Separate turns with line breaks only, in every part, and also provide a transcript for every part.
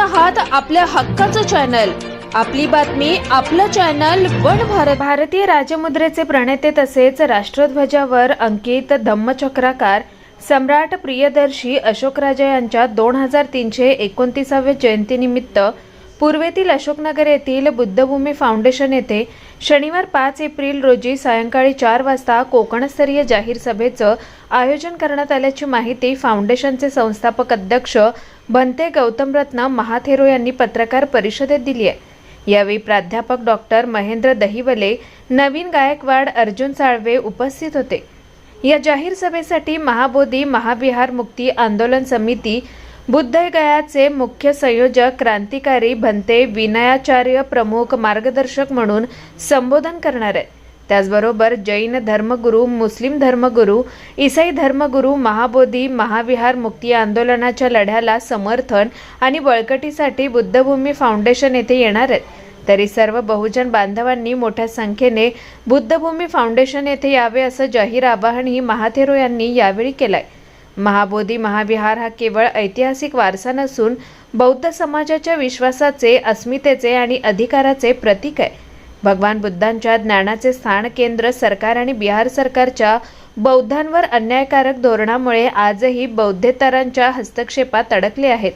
आहात आपल्या हक्काचं चॅनल. आपली बातमी आपलं चॅनल वन भारत. भारतीय राजमुद्रेचे प्रणेते तसेच राष्ट्रध्वजावर अंकित धम्मचक्राकार सम्राट प्रियदर्शी अशोकराजा यांच्या दोन हजार तीनशे एकोणतीसाव्या जयंतीनिमित्त पूर्वेतील अशोकनगर येथील बुद्धभूमी फाउंडेशन येथे शनिवार पाच एप्रिल रोजी सायंकाळी चार वाजता कोकणस्तरीय जाहीर सभेचं आयोजन करण्यात आल्याची माहिती फाउंडेशनचे संस्थापक अध्यक्ष भंते गौतमरत्न महाथेरो यांनी पत्रकार परिषदेत दिली आहे. यावेळी प्राध्यापक डॉक्टर महेंद्र दहिवले नवीन गायकवाड अर्जुन साळवे उपस्थित होते. या जाहीर सभेसाठी महाबोधी महाविहार मुक्ती आंदोलन समिती बुद्धगयाचे मुख्य संयोजक क्रांतिकारी भंते विनयाचार्य प्रमुख मार्गदर्शक म्हणून संबोधन करणार आहेत. त्याचबरोबर जैन धर्मगुरू मुस्लिम धर्मगुरू इसाई धर्मगुरू महाबोधी महाविहार मुक्ती आंदोलनाच्या लढ्याला समर्थन आणि बळकटीसाठी बुद्धभूमी फाउंडेशन येथे येणार आहेत. तरी सर्व बहुजन बांधवांनी मोठ्या संख्येने बुद्धभूमी फाउंडेशन येथे यावे असं जाहीर आवाहनही महाथेरो यांनी यावेळी केलंय. महाबोधी महाविहार हा केवळ ऐतिहासिक वारसा नसून बौद्ध समाजाच्या विश्वासाचे अस्मितेचे आणि अधिकाराचे प्रतीक आहे. भगवान बुद्धांच्या ज्ञानाचे स्थान केंद्र सरकार आणि बिहार सरकारच्या बौद्धांवर अन्यायकारक धोरणामुळे आजही बौद्धेतरांच्या हस्तक्षेपात अडकले आहेत.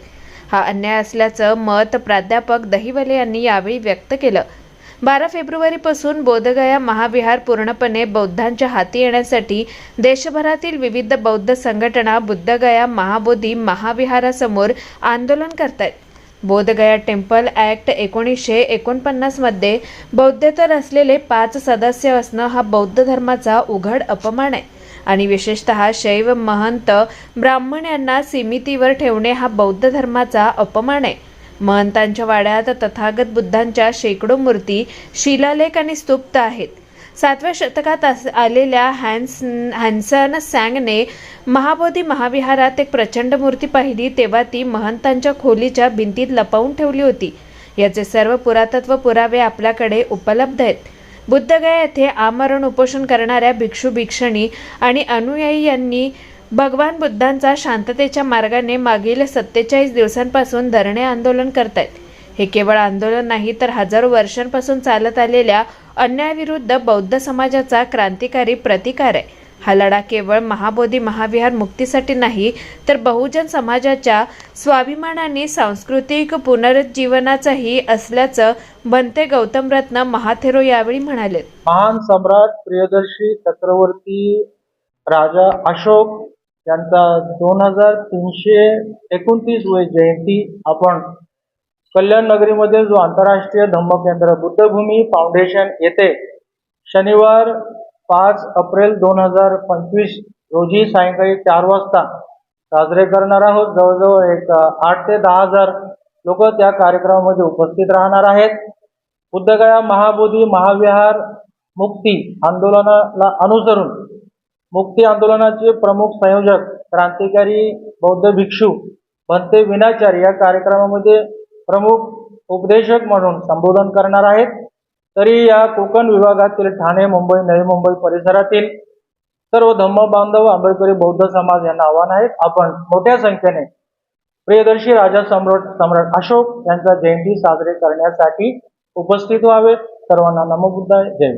हा अन्याय असल्याचं मत प्राध्यापक दहिवले यांनी यावेळी व्यक्त केलं. बारा फेब्रुवारीपासून बोधगया महाविहार पूर्णपणे बौद्धांच्या हाती येण्यासाठी देशभरातील विविध बौद्ध संघटना बुद्धगया महाबोधी महाविहारासमोर आंदोलन करतायत. बोधगया टेम्पल ॲक्ट एकोणीसशे एकोणपन्नासमध्ये बौद्धेतर असलेले पाच सदस्य असणं हा बौद्ध धर्माचा उघड अपमान आहे. आणि विशेषतः शैव महंत ब्राह्मण यांना सीमितीवर ठेवणे हा बौद्ध धर्माचा अपमान आहे. महंतांच्या वाड्यात तथागत बुद्धांच्या शेकडो मूर्ती शिलालेख आणि स्तुप्त आहेत. सातव्या शतकात आलेल्या हॅन्स हॅन्सन सॅंगने महाबोधी महाविहारात एक प्रचंड मूर्ती पाहिली तेव्हा ती महंतांच्या खोलीच्या भिंतीत लपवून ठेवली होती. याचे सर्व पुरातत्व पुरावे आपल्याकडे उपलब्ध आहेत. बुद्धगया येथे आमरण उपोषण करणाऱ्या भिक्षू भिक्षणी आणि अनुयायी यांनी भगवान बुद्धांचा शांततेच्या मार्गाने मागील सत्तेचाळीस दिवसांपासून धरणे आंदोलन करतायत. हे केवळ आंदोलन नाही तर हजारो वर्षांपासून चालत आलेल्या अन्यायाविरुद्ध बौद्ध समाजाचा क्रांतिकारी प्रतिकार आहे. हा लढा केवळ महाबोधी महाविहार मुक्तीसाठी नाही तर बहुजन समाजाच्या स्वाभिमानाने सांस्कृतिक पुनरुज्जीवनाचाही असल्याचं बनते गौतम रत्न महाथेरो यावेळी म्हणाले
महान सम्राट प्रियदर्शी चक्रवर्ती राजा अशोक त्यांचा दोन हजार तीनशे एकोणतीस वय जयंती आपण कल्याण नगरीमध्ये जो आंतरराष्ट्रीय धम्मकेंद्र बुद्धभूमी फाउंडेशन येथे शनिवार पाच एप्रिल दोन हजार पंचवीस रोजी सायंकाळी चार वाजता साजरे करणार आहोत. जवळजवळ एक आठ ते दहा हजार लोक त्या कार्यक्रमामध्ये उपस्थित राहणार आहेत. बुद्धगया महाबोधी महाविहार मुक्ती आंदोलनाला अनुसरून मुक्ती आंदोलनाचे प्रमुख संयोजक क्रांतिकारी बौद्ध भिक्षू भंते विनाचार या कार्यक्रमामध्ये प्रमुख उपदेशक म्हणून संबोधन करणार आहेत. तरी या कोकण विभागातील ठाणे मुंबई नवी मुंबई परिसरातील सर्व धम्म बांधव आंबेडकरी बौद्ध समाज यांना आव्हान आहे आपण मोठ्या संख्येने प्रियदर्शी राजा सम्राट सम्राट अशोक यांचा जयंती साजरे करण्यासाठी उपस्थित व्हावेत सर्वांना नमोबुद्धाय जय